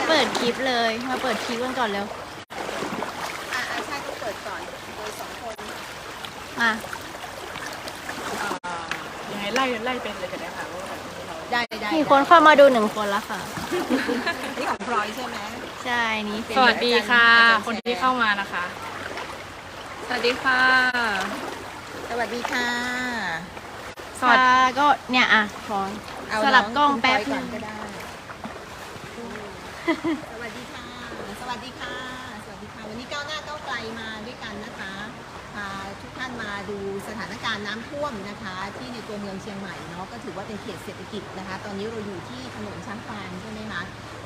ได้เปิดคลิปเลย มาเปิดคลิปกันก่อนเร็ว อ่าใช่ต้องเปิดก่อนโดยสองคนมายังไงไล่ไล่เป็นเลยก็ได้ค่ะว่าแบบนี้เราได้ได้มีคนเข้ามาดูหนึ่งคนแล้วค่ะ นี่ของพลอยใช่ไหมใช่ นี่เป็นสวัสดีค่ะ อาจารย์คนที่เข้ามานะคะ สวัสดีค่ะ สวัสดีค่ะ สวัสดีค่ะก็เนี่ยอะพร้อมเอาสลับน้กล้องคุณแป๊บพลยก่อนนึงก็ได้ สวัสดีค่ะ สวัสดีค่ะ สวัสดีค่ะ วันนี้ก้าวหน้าก้าวไกลมาด้วยกันนะคะพาทุกท่านมาดูสถานการณ์น้ำท่วมนะคะ ที่ในตัวเมืองเชียงใหม่เนาะก็ถือว่าเป็นเขตเศรษฐกิจนะคะ ตอนนี้เราอยู่ที่ถนนช้างฟานใช่ไหมคะ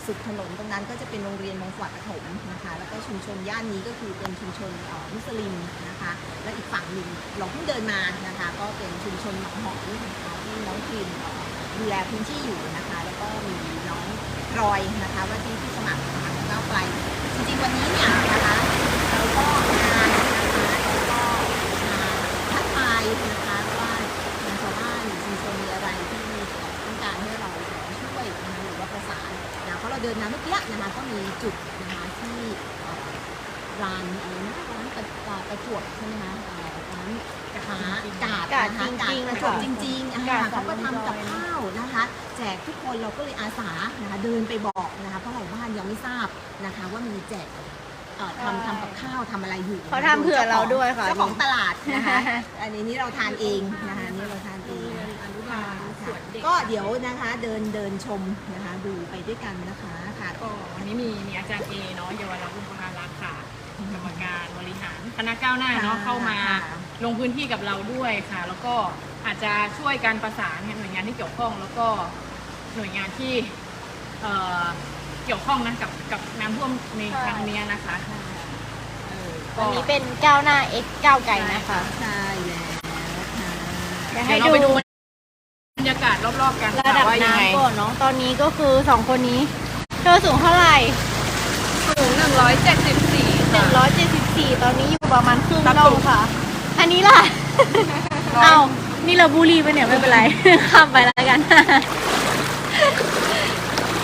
สุดถนนตรงนั้นก็จะเป็นโรงเรียนมงขวัดปฐมนะคะ แล้วก็ชุมชนย่านนี้ก็คือเป็นชุมชนมุสลิมนะคะ และอีกฝั่งหนึ่งเราเพิ่งเดินมานะคะ ก็เป็นชุมชนหนองหอยนะคะที่น้องครีมดูแลพื้นที่อยู่นะคะ แล้วก็มี รอยนะคะว่าที่ผู้สมัครทางก้าไกลจริงๆวันนี้เนี่ยนะคะเราก็มานะคะแล้วก็มาทักทายนะคะว่าทางชาวบ้านหรือชุมชนมีอะไรที่ต้องการให้เราช่วยนะคะหรือว่าประสานนะเพราะเราเดินมาเมื่อกี้นะคะก็มีจุดนะคะที่ร้านอะไรนะร้านประอ่าปจวบใช่ไหมคะอ่าร้านค้ากาดกาดนะคะจริงๆประจวบจริงๆอ่ากาดเขาก็สามทำกับร้อยข้าวนะคะ แจกทุกคนเราก็เลยอาสานะคะเดินไปบอกนะคะเพราะหลายบ้านยังไม่ทราบนะคะว่ามีแจกเอ่อทำทำกับข้าวทำอะไรอยู่เขาทำเผื่อเราด้วยค่ะเจ้าของตลาดนะคะอันนี้นี่เราทานเองนะคะอันนี่เราทานเองค่ะค่ะก็เดี๋ยวนะคะเดินเดินชมนะคะดูไปด้วยกันนะคะค่ะก็วันนี้มีมีอาจารย์เอเนาะเยาวรักษ์อุปการรักษ์ค่ะกรรมการบริหารคณะก้าวหน้าเนาะค่ะเข้ามาค่ะ ลงพื้นที่กับเราด้วยค่ะ แล้วก็อาจจะช่วยการประสานหน่วยงานที่เกี่ยวข้อง แล้วก็หน่วยงานที่เอ่อเกี่ยวข้องนะกับกับน้ำท่วมในครั้งเนี้ยนะคะเออก็วันนี้เป็นก้าวหน้า X ก้าวไก่นะคะใช่แล้วค่ะเดี๋ยวเดี๋ให้ยวเราดูไปดูบรรยากาศรอบๆกันระดับว่ายังไงน้ำก่อนเนาะตอนนี้ก็คือสองคนนี้ เธอสูงเท่าไหร่ สูง174 174 ตอนนี้อยู่ประมาณครึ่งน่องค่ะ อันนี้ล่ะ เอานี่เราบุรีไปเนี่ยไม่เป็นไร ข้ามไปแล้วกัน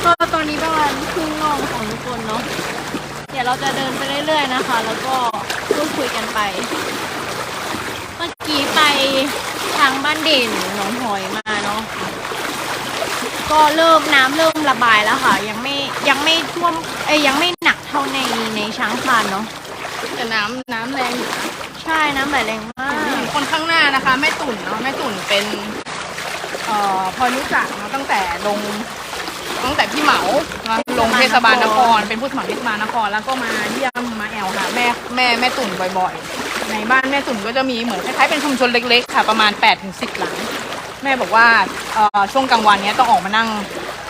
ก็ตอนนี้ประมาณครึ่งนองของทุกคนเนาะ เดี๋ยวเราจะเดินไปเรื่อยๆนะคะ แล้วก็พูดคุยกันไป เมื่อกี้ไปทางบ้านเด่นหนองหอยมาเนาะ ก็เริ่มน้ำเริ่มระบายแล้วค่ะ ยังไม่ยังไม่ท่วมเอ้ยยังไม่หนักเท่าในในช้างคานเนาะ แต่น้ำน้ำแรงอยู่นะใช่น้ำไหลแรงมาก คนข้างหน้านะคะ แม่ตุ่นเนาะแม่ตุ่นเป็นเอ่อพลอยรู้จักเนาะตั้งแต่ลงตั้งแต่พี่เหมามาลงเทศบาลนคร เป็นผู้สมัครเทศบาลนครแล้วก็มาเยี่ยมมาแอลหาแม่แม่แม่ตุ่นบ่อยๆ ในบ้านแม่ตุ่นก็จะมีเหมือนคล้ายๆเป็นชุมชนเล็กๆ ค่ะประมาณ8ปดถึงสิหลัง แม่บอกว่าเอ่อช่วงกลางวันเนี้ยต้องออกมานั่ง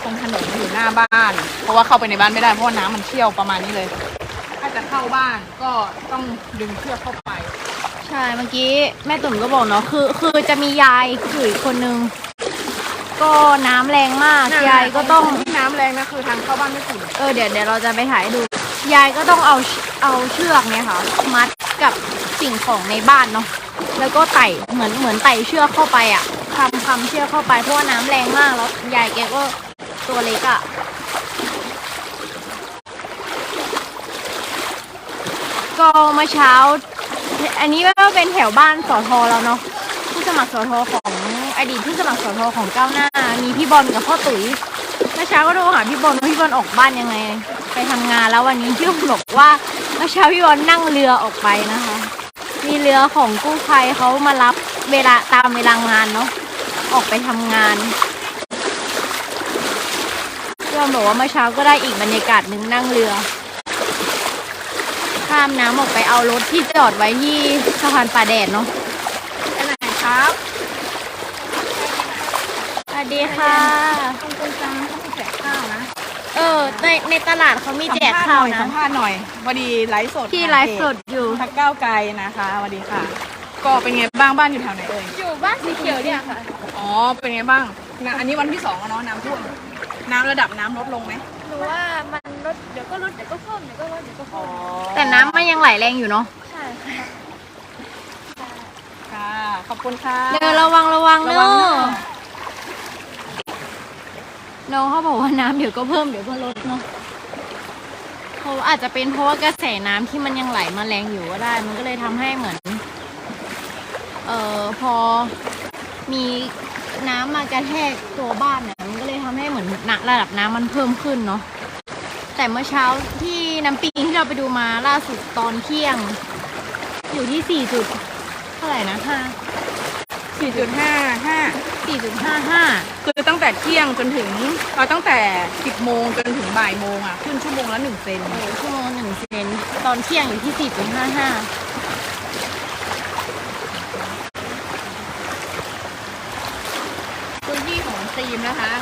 ตรงถนนอยู่หน้าบ้าน เพราะว่าเข้าไปในบ้านไม่ได้เพราะว่าน้ำมันเชี่ยวประมาณนี้เลยถ้า จะเข้าบ้านก็ต้องดึงเชือกเข้าไปใช่เมื่อกี้แม่ตุ่มก็บอกเนาะคือ คือจะมียายคืออีกคนนึง ก็น้ำแรงมากยายก็ต้อง ที่น้ำแรงนะคือทางเข้าบ้านไม่ถึงเออเดี๋ยวเดี๋ยวเราจะไปถ่ายให้ดู ยายก็ต้องเอาเอาเชือกเนี่ยค่ะ มัดกับสิ่งของในบ้านเนาะแล้วก็ไต่เหมือนเหมือนไต่เชือกเข้าไปอะทำคำเชือกเข้าไปเพราะว่าน้ำแรงมากแล้วยายแกก็ตัวเล็กอะ ก็เมื่อเช้า อันนี้ก็เป็นแถวบ้านสอทอแล้วเนาะผู้สมัครสอทอของอดีตผู้สมัครสอทอของก้าวหน้า มีพี่บอลกับพ่อตุ๋ยเมื่อเช้าก็โทรหาพี่บอลว่าพี่บอลออกบ้านยังไง ไปทำงานแล้ววันนี้พี่บอลบอกว่าเมื่อเช้าพี่บอลนั่งเรือออกไปนะคะ มีเรือของกู้ภัยเขามารับเวลาตามเวลางานเนาะออกไปทำงานพี่บอลบอกว่าเมื่อเช้าก็ได้อีกบรรยากาศหนึ่งนั่งเรือ ข้ามน้ำออกไปเอารถที่จอดไว้ที่สะพานป่าแดดเนาะไปไหนครับสวัสดีค่ะ ตรงกลางเขามีแจกข้าวนะเออ ในในตลาดเขามีแจกข้าวสันะมภาษณ์หน่อยพอดีไลฟ์สดที่ไลฟ์สดอยู่ทักก้าวไกลนะคะสวัสดีค่ะ ก็เป็นไงบ้างบ้านอยู่แถวไหนเอ่ย อยู่บ้านสีเขียวเนี่ยค่ะ อ๋อ เป็นไงบ้างนะอันนี้วันที่สองแล้วเนาะน้ำท่วม น้ำระดับน้ำลดลงไหมหนู ว่ามันลดเดี๋ยวก็ลดเดี๋ยวก็เพิ่มเดี๋ยวก็ลดเดี๋ยวก็อ๋เพิ่อมแต่น้ำมันยังไหลแรงอยู่เนาะใช่ค่ะค่ะ ขอบคุณค่ะ เดี๋ยวระวังระวังระเนวัอะงเนอะน้องเขาบอกว่าน้ำเดี๋ยวก็เพิ่มเดี๋ยวก็ลดเนาะราะอาจจะเป็นเพราะว่ากระแสน้ำที่มันยังไหลมาแรงอยู่ก็ได้ มันก็เลยทำให้เหมือน เอ่อพอมีน้ำมากระแทกตัวบ้านเนี่ยมันก็เลยทำให้เห มือนน้ำระดับน้ำมันเพิ่มขึ้นเนาะแต่เมื่อเช้าที่น้ำปิงที่เราไปดูมาล่าสุดตอนเที่ยง อยู่ที่สี่จุดเท่าไหร่นะห้าสี่จุดห้าห้าสี่จุดห้าห้าคือตั้งแต่เที่ยงจนถึงเอาตั้งแต่สิบโมงจนถึงบ่ายโมงอะขึ้นชั่วโมงละหนึ่งเซนโอ้โหชั่วโมงหนึ่งเซนตอนเที่ยงอยู่ที่สี่จุดห้าห้าพื้นที่ของทีมนะคะ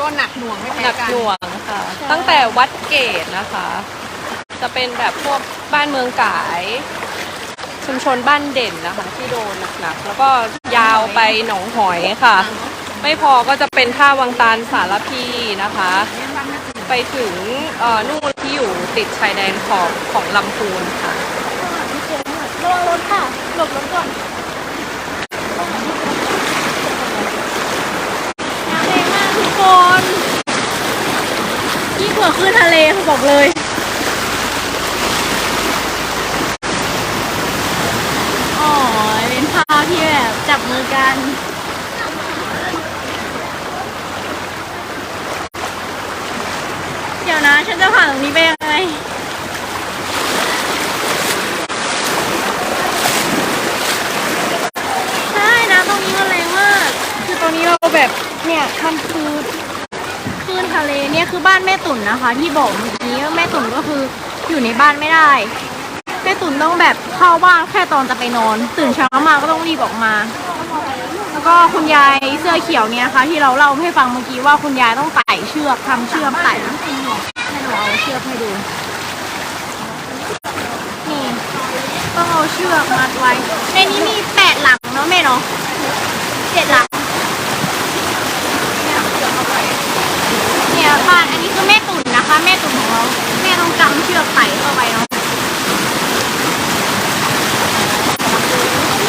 ก็หนักหน่วงไม่แพ้หนักกันหน่วงค่ะ ตั้งแต่วัดเกตนะคะ จะเป็นแบบพวกบ้านเมืองกาย ชุมชนบ้านเด่นนะคะ ที่โดนหนักๆแล้วก็ยาวไปหนองหอยค่ะ ไม่พอก็จะเป็นท่าวังตาลสารพีนะคะ ไปถึงเอ่อนู่นที่อยู่ติดชายแดนของของลำพูนค่ะ ระวังรถค่ะ หลบรถก่อนน้ำแรงมากทุก คนยิ่งกว่าขึ้นทะเลเขาบอกเลยอ๋อเป็นภาพที่แบบจับมือกัน เดี๋ยวนะ ฉันจะผ่านตรงนี้ไปยังไง ใช่นะตรงนี้มันแรงมาก คือตรงนี้เราแบบเนี่ยมันคือคลื่นทะเลเนี่ยคือบ้า นะคะที่บอกเมื่อกี้แม่ตุ่นก็คืออยู่ในบ้านไม่ได้ แม่ตุ่นต้องแบบเข้าบ้านแค่ตอนจะไปนอน ตื่นเช้ามาก็ต้องรีบออกมา แล้วก็คุณยายเสื้อเขียวเนี่ยนะคะที่เราเล่าให้ฟังเมื่อกี้ว่าคุณยายต้องไต่เชือกทำเชือกไต่ให้หนูเอาเชือกให้ดูนี่ต้องเอาเชือกมัดไว้ในนี้มีแปดหลังเนาะแม่เนาะเจ็ดหลัง เนี่ยบ้านอันนี้คือแม่ตุ่นนะคะ แม่ตุ่นของเราแม่ต้องกำเชือกไต่เข้าไปเนาะ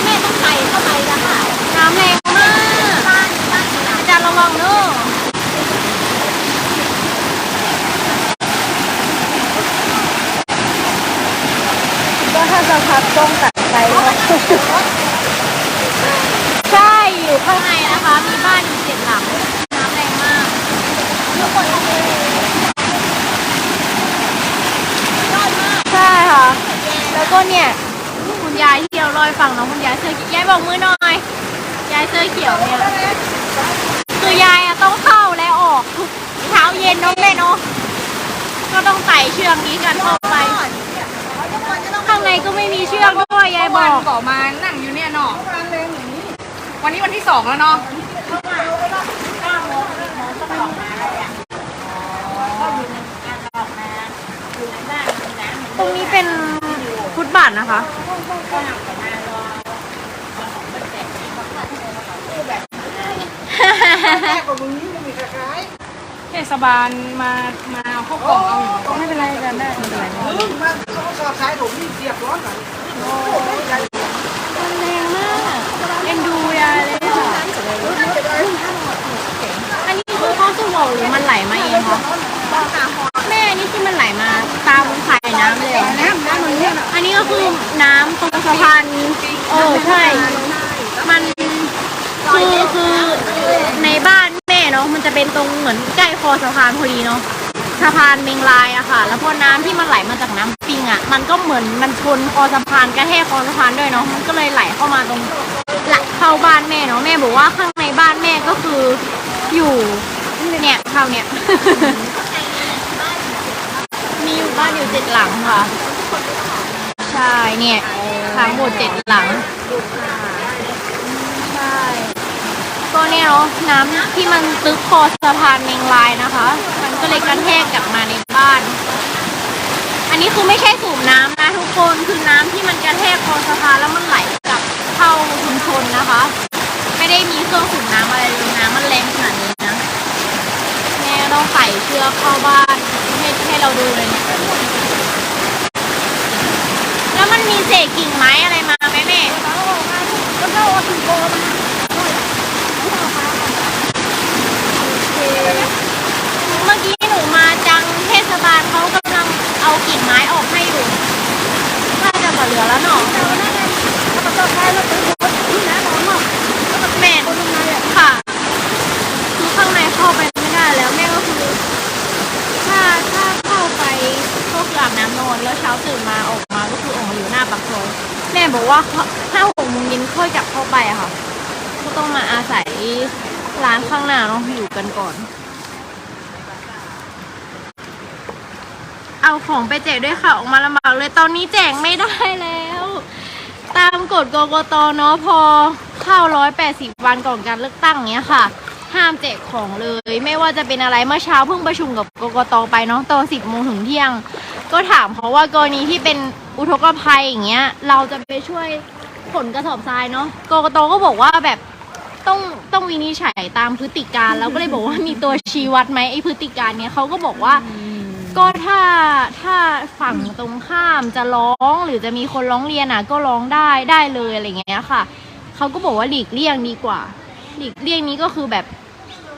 แม่ต้องไต่เข้าไปนะคะน้ำแรงมากอาจารย์ระวังเนอะก็ถ้าจะพักต้องตัดใจใช่อยู่ข้างในนะคะ มีบ้านอยู่เจ็ดหลัง ใช่ค่ะ แล้วก็เนี่ย คุณยายที่เราลอยฟังเนาะคุณยายเสื้อเขียวยายบอกมือหน่อย ยายเสื้อเขียวเนี่ย คือยายอะต้องเข้าและออกทุกเช้าเย็นเนาะแม่เนาะ ก็ต้องไต่เชือกนี้กันเข้าไป ข้างในก็ไม่มีเชือกด้วยยายบวัอนกก่อมานั่งอยู่เนี่ยเนาะวันนี้วันที่สองแล้วเนาะ ตรงนี้เป็นฟุตบาทนะคะ เทศบาลมา มาเอาเข้ากล่องเอาอยู่ไม่เป็นไรกันได้ไม่เป็นไรมันแรงมากเอ็นดูยายเลยค่ะอันนี้คือเขาสูบออกหรือมันไหลมาเองคะแม่นี่คือมันไหลมาตามสายน้ำเลยเหรอน้ำน้ำมันเนี่ยอันนี้ ก็คือน้ำตรงสะพานเออใช่ มันคือคือในบ้านแม่เนาะมันจะเป็นตรงเหมือนใกล้คอสะพานพอดีเนาะสะพานเมงลายอะค่ะ แล้วพอน้ำที่มันไหลมาจากน้ำปิงอะมันก็เหมือนมันชนคอสะพานกระแทกคอสะพานด้วยเนาะมันก็เลยไหลเข้ามาตรงไหลเข้าบ้านแม่เนาะแม่บอกว่าข้างในบ้านแม่ก็คืออยู่เนี่ยเท่าเนี้ยมีอยู่บ้านอยู่เจ็ดหลังค่ะ ใช่เนี่ยทั้งหมดเจ็ดหลังใช่ก็เนี่ยเนาะน้ำที่มันตึกคอสะพานเมงลายนะคะ มันก็เลยกระแทกกลับมาในบ้าน อันนี้คือไม่ใช่สูบน้ำนะทุกคนคือน้ำที่มันกระแทกคอสะพานแล้วมันไหลกลับเข้าชุมชนนะคะ ไม่ได้มีเครื่องสูบน้ำอะไรเลยน้ำมันแรงขนาดนี้นะแม่ต้องใส่เชือกเข้าบ้านให้ให้เราดูเลยเนี่ย แล้วมันมีเศษกิ่งไม้อะไรมาไหมแม่เมื่อกี้หนูมาจังเทศบาลเขากำลังเอากิ่งไม้ออกให้อยู่ถ้าจะเหลือแล้วเนาะแม่ค่ะคือข้างในเข้าไปไม่ได้แล้วแม่ก็คือถ้าถ้าเข้าไปก็คือบน้ำนนแล้วเช้าตื่นมาออก ปากซอยแม่บอกว่าห้าหกโมงเย็นค่อยกลับเข้าไปอะค่ะ ก็ต้องมาอาศัยร้านข้างหน้าเนาะอยู่กันก่อน เอาของไปแจกด้วยค่ะ ออกมาลำบากเลยตอนนี้แจกไม่ได้แล้ว ตามกฎกกตเนาะพอเข้าร้อยแปดสิบวันก่อนการเลือกตั้งเนี้ยค่ะ ห้ามแจกของเลย ไม่ว่าจะเป็นอะไรเมื่อเช้าเพิ่งประชุมกับกกตไปเนาะตอนสิบโมงถึงเที่ยง ก็ถามเขาว่ากรณีที่เป็นอุทกภัยอย่างเงี้ย เราจะไปช่วยขนกระสอบทรายเนาะกกตก็บอกว่าแบบต้องต้องวินิจฉัยตามพฤติการแล้วก็เลยบอกว่ามีตัวชี้วัดไหมไอ้พฤติการเนี้ยเขาก็บอกว่าก็ถ้าถ้าฝั่งตรงข้ามจะร้องหรือจะมีคนร้องเรียนอะ ก็ร้องได้ได้เลยอะไรเงี้ยค่ะเขาก็บอกว่าหลีกเลี่ยงดีกว่า หลีกเลี่ยงนี้ก็คือแบบ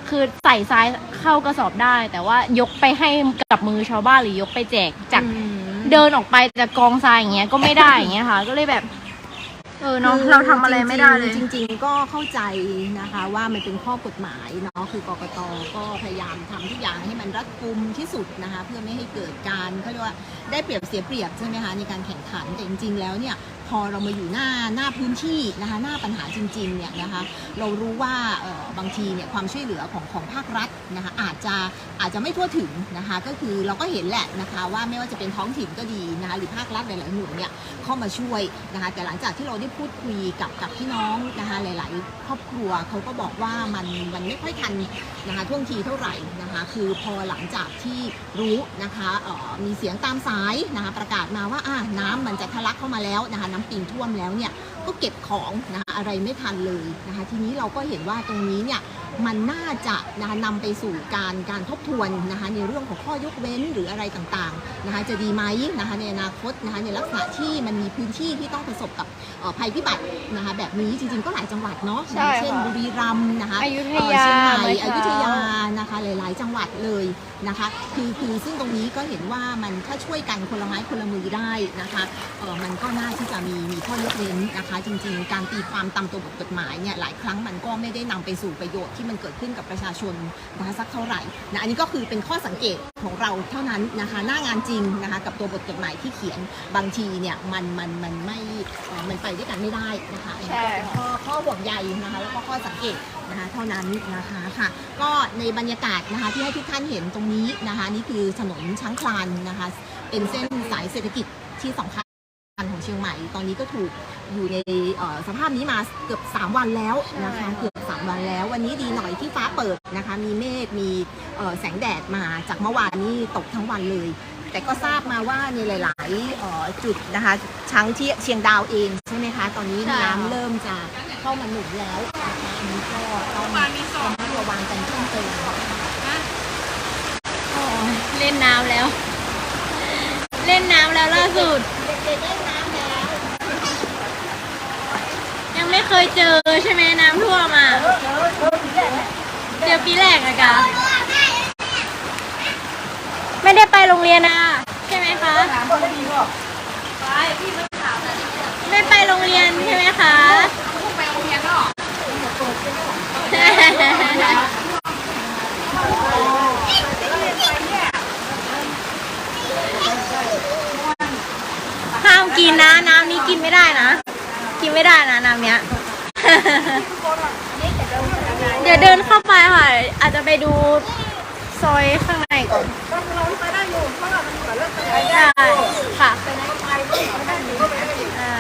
คือใส่ทรายเข้ากระสอบได้ แต่ว่ายกไปให้กับมือชาวบ้านหรือยกไปแจกจากเดินออกไปจากกองทรายอย่างเงี้ยก็ไม่ได้อย่างเงี้ยค่ะ ก็เลยแบบ เออเนาะเราทำอะไรไม่ได้เลยจริง ๆ ก็เข้าใจนะคะ ว่ามันเป็นข้อกฎหมายเนาะคือกกตก็พยายามทำทุกอย่างให้มันรัดกุมที่สุดนะคะ เพื่อไม่ให้เกิดการเขาเรียกว่าได้เปรียบเสียเปรียบใช่ไหมคะในการแข่งขันแต่จริง ๆ แล้วเนี่ย พอเรามาอยู่หน้าหน้าพื้นที่นะคะหน้าปัญหาจริงๆเนี่ยนะคะเรารู้ว่าเอ่อบางทีเนี่ยความช่วยเหลือของของภาครัฐนะคะอาจจะอาจจะไม่ทั่วถึงนะคะก็คือเราก็เห็นแหละนะคะว่าไม่ว่าจะเป็นท้องถิ่นก็ดีนะคะหรือภาครัฐหลายๆหน่วยเนี่ยเข้ามาช่วยนะคะแต่หลังจากที่เราได้พูดคุยกับกับพี่น้องนะคะหลาย ๆ ครอบครัวเขาก็บอกว่ามันมันไม่ค่อยทันนะคะท่วงทีเท่าไหร่นะคะคือพอหลังจากที่รู้นะคะออมีเสียงตามสายนะคะประกาศมาว่าอะน้ำมันจะทะลักเข้ามาแล้วนะคะน้ำปีนท่วมแล้วเนี่ยก็เก็บของนะคะอะไรไม่ทันเลยนะคะทีนี้เราก็เห็นว่าตรงนี้เนี่ยมันน่าจะนะคะนำไปสู่การการทบทวนนะคะในเรื่องของข้อยกเว้นหรืออะไรต่างๆนะคะจะดีไหมนะคะในอนาคตนะคะในลักษณะที่มันมีพื้นที่ที่ต้องประสบกับเอ่อภัยพิบัตินะคะแบบนี้จริงๆก็หลายจังหวัดเนาะใช่เช่นค่ะบุรีรัมย์นะคะอยุธเอ่อยาเชียงใหม่เมื่ออเช้ายุธยานะคะหลาย ๆ จังหวัดเลยนะคะคือคือซึ่งตรงนี้ก็เห็นว่ามันถ้าช่วยกันคนละไม้คนละมือได้นะคะเออมันก็น่าที่จะมีมีข้อยกเว้นนะคะจริงๆ การตีความตามตัวบทกฎหมายเนี่ยหลายครั้งมันก็ไม่ได้นำไปสู่ประโยชน์ที่มันเกิดขึ้นกับประชาชนนะคะสักเท่าไหร่นะอันนี้ก็คือเป็นข้อสังเกตของเราเท่านั้นนะคะหน้างานจริงนะคะกับตัวบทกฎหมายที่เขียนบางทีเนี่ยมันมันมันไม่เอ่อมันไปด้วยกันไม่ได้นะคะอันนี้ก็เป็นข้อข้อห่วงใยนะคะแล้วก็ข้อสังเกตนะคะเท่านั้นนะคะค่ะก็ในบรรยากาศนะคะที่ให้ทุกท่านเห็นตรงนี้นะคะนี่คือถนนช้างคลานนะคะเป็นเส้นสายเศรษฐกิจที่สำคัญของเชียงใหม่ ตอนนี้ก็ถูก อยู่ในเอ่อสภาพนี้มาเกือบ 3 วันแล้วนะคะเกือบ 3 วันแล้ว วันนี้ดีหน่อยที่ฟ้าเปิดนะคะ มีเมฆมีเอ่อแสงแดดมาจากเมื่อวานนี้ตกทั้งวันเลย แต่ก็ทราบมาว่าในหลายๆเอ่อจุดนะคะช้างที่เชียงดาวเองใช่ไหมคะ ตอนนี้ใช่น้ำเริ่มจะเข้ามาหนุนแล้วนะคะอันนี้ก็ต้องปลามีสองระมัดระวังกันเพิ่มเติมโอ้ยเล่นน้ำแล้ว เล่นน้ำแล้วล่าสุดเด็กๆเล่นน้ำแล้ว ยัง ไม่เคยเจอใช่ไหมน้ำท่วมอะเจอปีแรกอะกะไม่ได้ไปโรงเรียนอะใช่ไหมคะไม่ไปโรงเรียนใช่ไหมคะไปโรงเรียนเนาะห้ามกินนะ น้ำนี้กินไม่ได้นะ กินไม่ได้นะน้ำเนี้ย เดี๋ยวเดินเข้าไปค่ะ อาจจะไปดูซอยข้างในก่อนได้ค่ะอ่า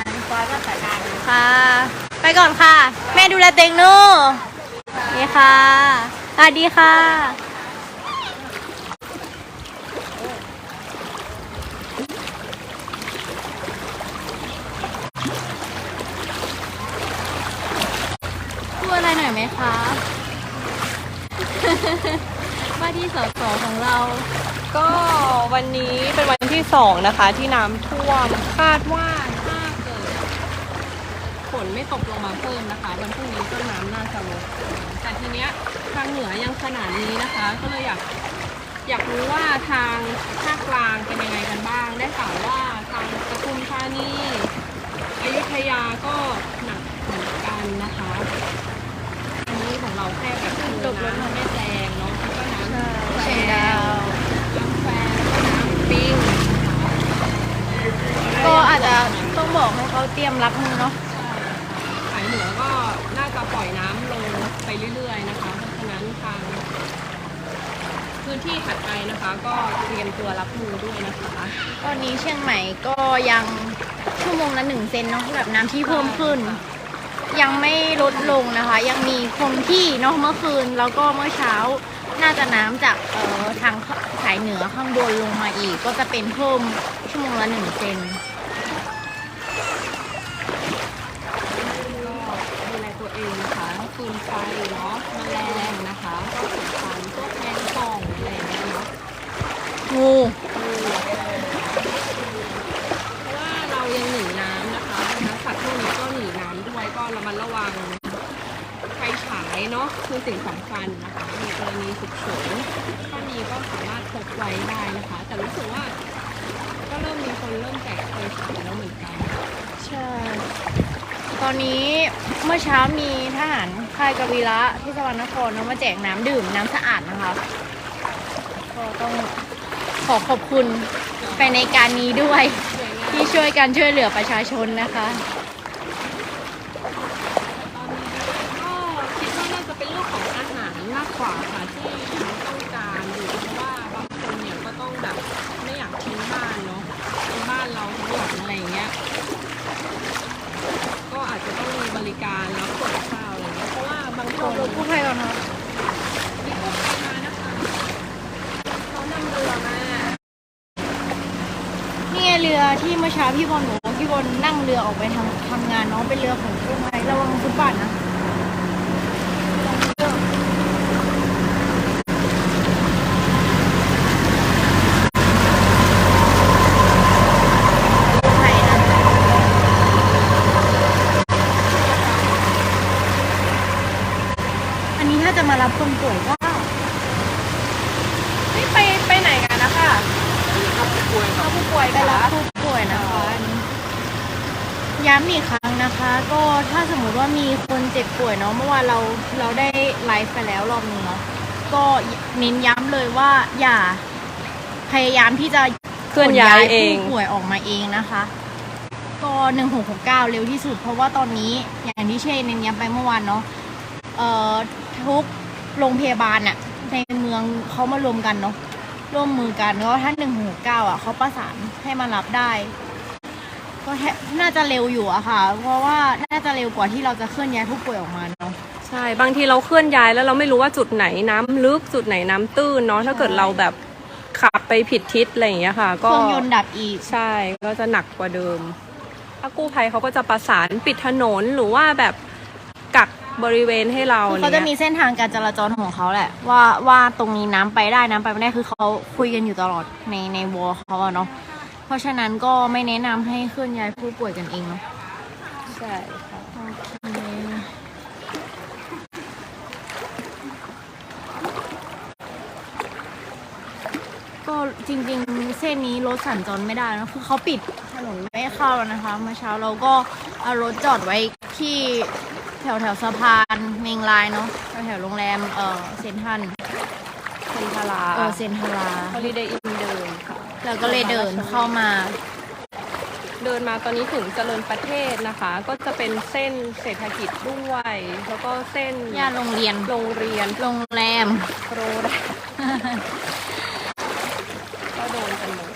ค่ะ ไปก่อนค่ะ แม่ดูแลเต็งนูนี่ค่ะสวัสดีค่ะ พูดอะไรหน่อยไหมคะ ว่าที่สสของเรา ก็วันนี้เป็นวันที่สองนะคะ ที่น้ำท่วมคาดว่าถ้าเกิดฝนไม่ตกลงมาเพิ่มนะคะ วันพรุ่งนี้ก็น้ำน่าจะลดแต่ทีเนี้ยทางเหนือยังขนาดนี้นะคะ ก็เลยอยากอยากรู้ว่าทางภาคกลางเป็นยังไงกันบ้าง ได้ข่าวว่าทางปทุมธานีก็หนักเหมือนกันนะคะ เราแค่แบบคือน้ำมันไม่แรงเนาะแล้วก็น้ำแฟเชียงดาวน้ำแฟแล้วก็น้ำปิ้งนะคะก็อาจจะต้องบอกให้เขาเตรียมรับมือเนาะสายเหนือก็น่าจะปล่อยน้ำลงไปเรื่อยๆนะคะ เพราะฉะนั้นทางพื้นที่ถัดไปนะคะ ก็เตรียมตัวรับมือด้วยนะคะ ตอนนี้เชียงใหม่ก็ยังชั่วโมงละหนึ่งเซนเนาะแบบน้ำที่เพิ่มขึ้น ยังไม่ลดลงนะคะ ยังมีคงที่เนาะเมื่อคืนแล้วก็เมื่อเช้าน่าจะน้ำจากเอ่อทางสายเหนือข้างบนลงมาอีก ก็จะเป็นเพิ่มชั่วโมงละหนึ่งเซนก็ดูแลตัวเองนะคะฟืนไฟเนาะแมลงนะคะก็สำคัญพวกแมงป่องอะไรอย่างเงี้ยเนาะงู เพราะว่าเรายังหนีน้ำนะคะดังนั้นสัตว์พวกนี้ก็หนีน้ำด้วยก็ระ มัดระวังไฟฉายเนาะคือสิ่งสำคัญนะคะในกรณีฉุกเฉินถ้ามีก็สามารถพกไว้ได้นะคะ แต่รู้สึกว่าก็เริ่มมีคนเริ่มแจกไฟฉายแล้วเหมือนกันใช่ตอนนี้เมื่อเช้ามีทหารค่ายกวีระที่สวรรครเนามาแจกน้ำดื่มน้ำสะอาดนะคะก็ต้องขอขอบคุณไปในการนี้ด้วย ที่ช่วยกันช่วยเหลือประชาชนนะคะ ตอนนี้ก็คิดว่าน่าจะเป็นเรื่องของอาหารมากกว่าค่ะที่ต้องการอยู่เพราะว่าบางคนเนี่ยก็ต้องแบบไม่อยากทิ้งบ้านเนาะทิ้งบ้านเราทั้งหลังอะไรอย่างเงี้ย ก็อาจจะต้องมีบริการรับส่งข้าวอะไรเงี้ยเพราะว่าบางค ขอน รถกู้ภัยก่อนเนาะ มีกู้ภัยมานะคะเขานำเรือมา นี่ไง เรือที่เมื่อเช้าพี่บอลหนูพี่บอลนั่งเรือออกไปทำทำงานเนาะเป็นเรือของกู้ภัยระวังฟุตบาทนะ กู้ภัยนะอันนี้ถ้าจะมารับคนป่วยก็ นี่ไปไปไหนกันนะคะ รับผู้ป่วยไปรับผู้ป่วยนะคะอันนี้ย้ำอีกครั้งนะคะ ก็ถ้าสมมุติว่ามีคน เนาะเมื่อวานเราเราได้ไลฟ์ไปแล้วรอบนึงเนาะก็เน้นย้ำเลยว่าอย่าพยายามที่จะเคลื่อนย้ายเองผู้ป่วยออกมาเองนะคะ ก็หนึ่งหกหกเก้าเร็วที่สุด เพราะว่าตอนนี้อย่างที่เชนเน้นย้ำไปเมื่อวานเนาะเอ่อทุกโรงพยาบาลอะในเมืองเขามารวมกันเนาะร่วมมือกันก็ถ้าหนึ่งหกเก้าอะเขาประสานให้มารับได้ ก็แทน่าจะเร็วอยู่อะค่ะ เพราะว่าน่าจะเร็วกว่าที่เราจะเคลื่อนย้ายผู้ป่วยออกมาเนาะ ใช่ บางทีเราเคลื่อนย้ายแล้วเราไม่รู้ว่าจุดไหนน้ำลึกจุดไหนน้ำตื้นเนาะถ้าเกิดเราแบบขับไปผิดทิศอะไรอย่างเงี้ยค่ะ เคก็รื่องยนต์ดับอีก ใช่ก็จะหนักกว่าเดิม ถ้ากู้ภัยเขาก็จะประสานปิดถนนหรือว่าแบบกักบริเวณให้เราคือเขาจะมีนี่ยเส้นทางการจราจรของเขาแหละ ว่าว่าตรงนี้น้ำไปได้น้ำไปไม่ได้คือเขาคุยกันอยู่ตลอดในในวอลเขาอะเนาะเพ ราะฉะนั้นก็ไม่แนะนำให้เคลื่อนย้ายผู้ป่วยกันเองเนาะใช่ค่ะโอเคก็จริงๆ เส้นนี้รถสัญจรไม่ได้นะคือเขาปิดถนนไม่ให้เข้าแล้วนะคะเมื่อเช้าเราก็เอารถจอดไว้ที่แถวแถวๆสะพานเมงลายเนาะแถวแถวๆโรงแรมเออเซนทรันเซนทราเออเซนทรา ฮอลิเดย์อิน เดินค่ะแล้วก็เลยเดินเข้ามา เดินมาตอนนี้ถึงเจริญประเทศนะคะ ก็จะเป็นเส้นเศรษฐกิจด้วย แล้วก็เส้นย่านโรงเรียน โรงเรียน โรงแรม โรดก็โดนกันหมด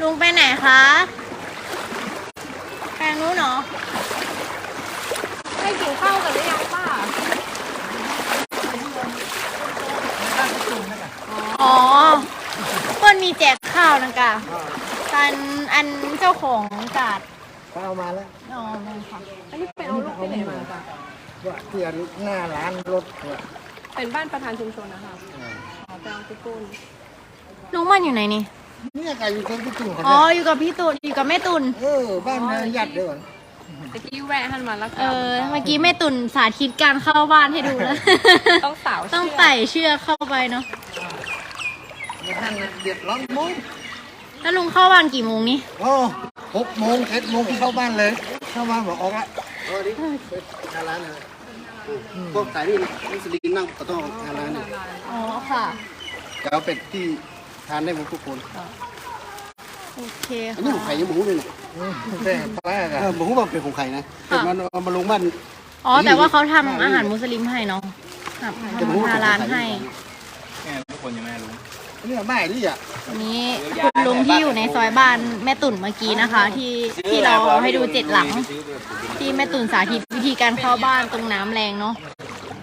ลุงไปไหนคะแปลงนู้นเหรอ ให้กินข้าวกันหรือยังป้า อ๋อเปิ้ล มีแจกข้าวนะกะอันอันเจ้าของกาดเขาเอามาแล้วอ๋อไม่ค่ะอันนี้ไปเอาลูกที่ไหนมาป้าว่าเตียนหน้าร้านรถเนี่ยเป็นบ้านประธานชุมชนนะคะขอไปเอาที่กุ้นลุงมันอยู่ไหนนี่ เนี่ยก็อยู่กับพี่ตุ่นเขาอ๋อ เนี่ยอยู่กับพี่ตุนอยู่กับแม่ตุน เออบ้านนายัดเด้อตะกี้แวะหันมาแล้วเออ เมื่อกี้แม่ตุนสาธิตการเข้าบ้านให้ดูแล้ว ต้องสาวต้องเชืกไต่เชือกเข้าไปเนาะ ใท่านเดือดร้อนมุ้งแล้วลุงเข้าบ้านกี่โมงนี่โอ้หกโมงเจ็ดโมงเข้าบ้านเลย เข้าบ้านบอกออกละเออดิงานร้านเลยพวกสายนี่มุสลิมนั่งก็ต้องงานร้านเนี่ยอ๋อค่ะจะเอาเป็ดที่ทานได้หมดทุกคนโอเคอันนี้ค่ะของไข่ยังหมูเลยเนี่ยอืมแต่แปลกเออะอหมูว่าเป็นของไข่นะเป็ดมันเอามาลงบ้านอ๋อแต่ว่าเขาทำอาหารมุสลิมให้เนาะทำจะหมูทำฮาลาลให้ นี่ไม่ดิอะวันนี้คุณลุงที่อยู่ในซอยบ้านแม่ตุ่นเมื่อกี้นะคะ ที่ที่เราให้ดูเจ็ดหลัง ที่แม่ตุ่นสาธิตวิธีการเข้าบ้านตรงน้ำแรงเนาะ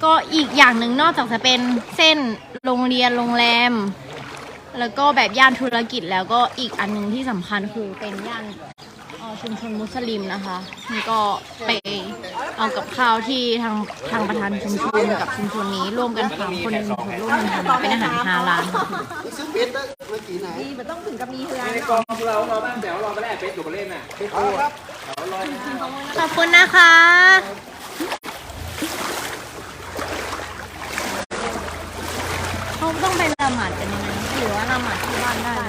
ก็อีกอย่างหนึ่งนอกจากจะเป็นเส้นโรงเรียนโรงแรม แล้วก็แบบย่านธุรกิจแล้วก็อีกอันหนึ่งที่สำคัญคือเป็นย่าน ชุมชนมุสลิมนะคะนี่ก็ไปเอากับข้าวที่ทางทางประธานชุมชนกับชุมชนนี้ร่วมกันทำคนในชุมชนร่วมกันทำเป็นอาหารฮาลาลค่ะซื้อเป็ดได้เมื่อกี้ไหนนี่มันต้องถึงกับมีเฮือนขอบคุณนะคะ เขาต้องไปละหมาดกันยังไงหรือว่าละหมาดที่บ้านได้ไหม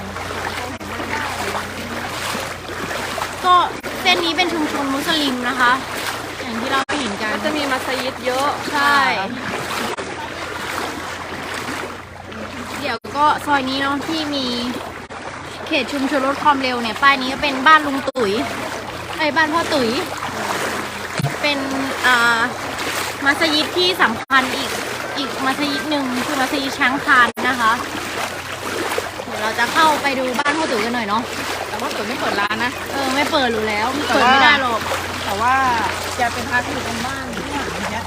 ก็เส้นนี้เป็นชุมชนมุ สลิมนะคะ อย่างที่เราเห็นกัน ก็จะมีมัสยิดเยอะใช่ เดี๋ยวก็ซอยนี้เนาะที่มีเขตชุมชนลดความเร็วเนี่ยป้ายนี้ก็เป็นบ้านลุงตุ๋ยไอ้ยบ้านพ่อตุ๋ย เป็นอ่ามัสยิดที่สำคัญอีกอีกมัสยิดหนึ่งคือมัสยิดช้างคานนะคะ เดี๋ยวเราจะเข้าไปดูบ้านพ่อตุ๋ยกันหน่อยเนาะ แต่ว่าตุ๋ยไม่เปิดร้านนะ เออไม่เปิดรู้แล้วเปิดไม่ได้หรอก แต่ว่าจะเป็นพาร์ทที่อยู่ตรงบ้านที่หลังเนี้ย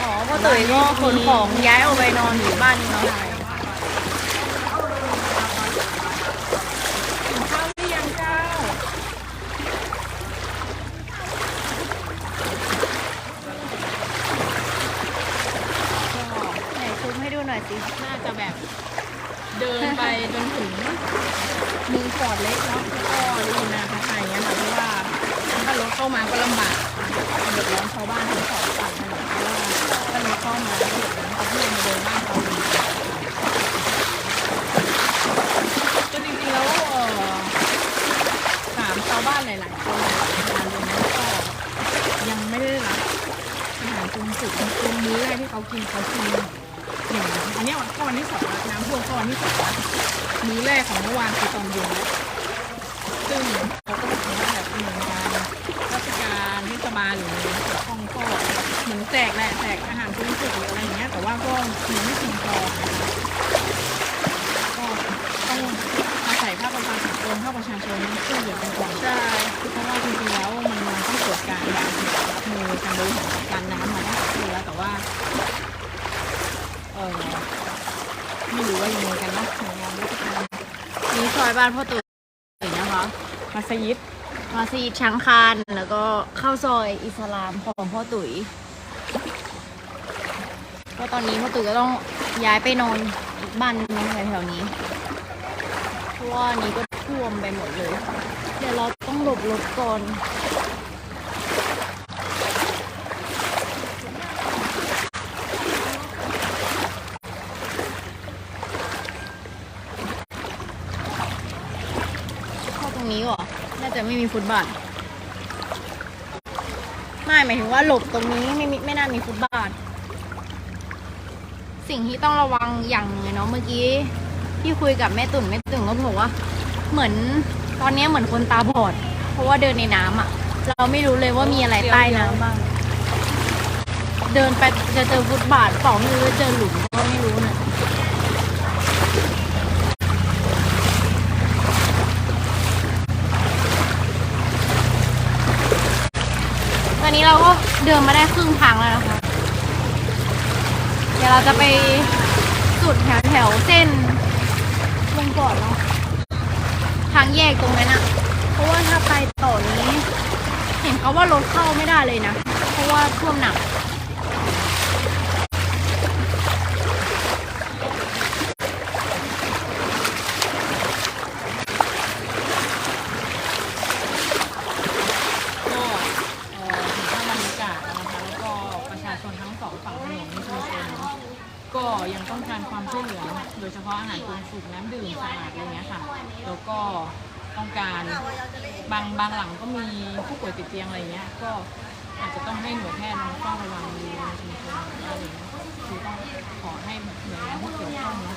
อ๋อพ่อตุ๋ยก็ขนของย้ายออกไปนอนอยู่บ้านนี้เนาะ ข้าวหรือยังเจ้า ไหนซูมให้ดูหน่อยสิ น่าจะแบบเดินไปจนถึงมือฟอร์ดเล็กเนาะแล้วก็ลีนาพัทไทยเงี้ยค่ะเพราะว่าถ้ารถเข้ามาก็ลำบากเดือดร้อนชาวบ้านทั้งสองฝั่งถนนเพราะว่าถ้ารถเข้ามาแล้วเดือดร้อนเขาที่มาเดินบ้านเขาอีกก็จริงๆแล้วเอ่อถามชาวบ้านหลายๆคนหลายๆงานตรงนี้ก็ยังไม่ได้รับอาหารตรงจุดตรงมื้อแรกที่เขากินเขากิน อย่างอันเนี้ยก็วันที่สองแล้วน้ำท่วมก็วันที่สองแล้วมื้อแรกของเมื่อวานคือตอนเย็นแล้วซึ่งเขาก็บอกว่าแบบหน่วยงานราชการเทศบาลหรือหน่วยงานที่เกี่ยวข้องก็เหมือนแจ กแหละแจกอาหารทุกจุดหรืออะไรอย่างเงี้ย แต่ว่าก็ยังไม่เพียงพอนะคะก็ต้องอาศัยภาคประชาสังคมภาคประชาชนช่วยเหลือกันก่อนใช่เพราะว่าจริงๆแล้วมันมันต้องเกิดการแบบรับมือการบริหารจัดการน้ำมาตั้งแต่ปีแล้วแต่ว่าเออไม่รู้ว่ายังไงกันเนาะหน่วยงานราชการนี่ซอยบ้านพ่อตุ๋ยนะคะมัสยิดมัสยิดช้างคานแล้วก็เข้าซอยอิสลามของพ่อตุ๋ย ก็ตอนนี้พ่อตุ๋ยก็ต้องย้ายไปนอนอีกบ้านนึงแถวนี้เพราะว่านี้ก็ท่วมไปหมดเลย เดี๋ยวเราต้องหลบรถก่อนเข้าตรงนี้เหรอ น่าจะไม่มีฟุตบาท ไม่หมายถึงว่าหลบตรงนี้ไม่ไม่น่ามีฟุตบาท สิ่งที่ต้องระวังอย่างหนึงเนาะเมื่อกี้ที่คุยกับแม่ตุ่นแม่ตุ่นก็บอกว่า เหมือนตอนนี้เหมือนคนตาบอด เพราะว่าเดินในน้ำอะ เราไม่รู้เลยว่ามีอะไรใต้น้ำบ้างเดินไปจะเจอฟุตบาทเปล่าไม่รู้จะเจอหลุมก็ไม่รู้นะตอนนี้เราก็เดินมาได้ครึ่งทางแล้วนะคะ ดี๋ยวเราจะไปสุดแถวแถวเส้นวงกอดเนาะทางแยกตรงนั้นอะเพราะว่าถ้าไปต่อนี้ เห็นเขาว่ารถเข้าไม่ได้เลยนะ เพราะว่าท่วมหนักเอ่อถึงภาพบรรยากาศนะคะแล้วก็ประชาชนทั้งสองฝั่งถนนในชุมชน ก็ยังต้องการความช่วยเหลือเนอะโดยเฉพาะอาหารปรุงสุกน้ำดื่มสะอาดอะไรเงี้ยค่ะ แล้วก็ต้องการ บางหลังก็มีผู้ป่วยติดเตียงอะไรเงี้ย ก็อาจจะต้องให้หน่วยแพทย์มาเฝ้าระวังดูในชุมชนอะไรเงี้ยคือต้องขอให้หน่วยงานที่เกี่ยวข้องนะ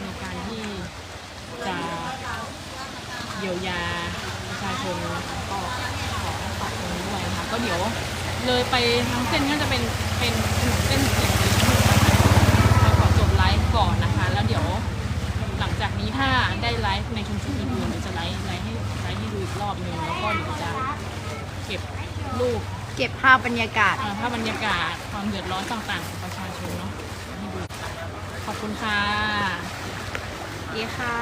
ในการที่จะเยียวยาประชาชนก็ขอขอบคุณด้วยนะคะก็เดี๋ยวเลยไปทางเส้นก็จะเป็นเป็นถนนเส้นเสียงดีเราขอจบไลฟ์ก่อนนะคะ แล้วเดี๋ยวหลังจากนี้ถ้าได้ไลฟ์ในชุมชนอื่นๆเดี๋ยวจะไลฟ์ไลฟ์ให้ไลฟ์ให้ อีกรอบหนึงแล้วก็เดี๋ยวจะเก็บรูปเก็บภาพบรรยากาศ อ่าภาพบรรยากาศความเดือดร้อนต่างๆของประชาชนเนาะให้ดูขอบคุณค่ะ ดีค่ะ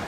ดีค่ะ